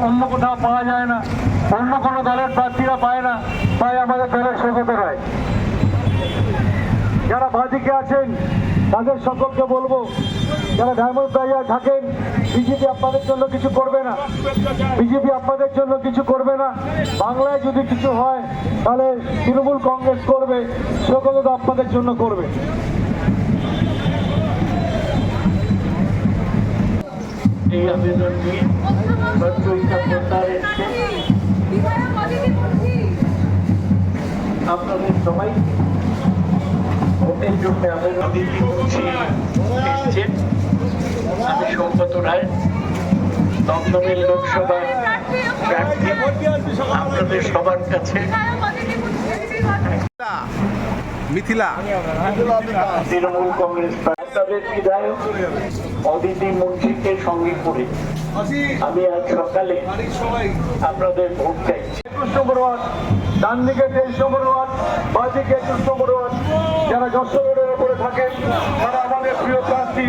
অন্য কোথাও পাওয়া যায় না। অন্য কোনো দলের প্রার্থীরা পায় না। তাই আমাদের দলের স্বগত রায় যারা বাদিকে আছেন, তাদের সকলকে বলব, যারা ডায়মন্ড থাকেন, বিজেপি আপনাদের জন্য কিছু করবে না। বিজেপি আপনাদের জন্য কিছু করবে না। বাংলায় যদি কিছু হয়, তাহলে তৃণমূল কংগ্রেস করবে, সকল আপনাদের জন্য করবে। এই আবেদন নিয়ে আপনাদের সবাই ভোটের জন্য আবেদন হচ্ছে আমি সৌগত রায় দমদমের লোকসভা আপনাদের সবার কাছে মিথিলা। তৃণমূল কংগ্রেস তাদের বিধায়ক অদিতি মন্ত্রীকে সঙ্গে করে আমি আজ সকালে আপনাদের ভোট চাইছি। একুশ নম্বর ওয়ার্ড ডান দিকে তেইশ নম্বর ওয়ার্ড বাঁ দিকে একুশ নম্বর ওয়ার্ড। যারা যশোর রোডের উপরে থাকেন তারা আমাদের প্রিয় প্রার্থী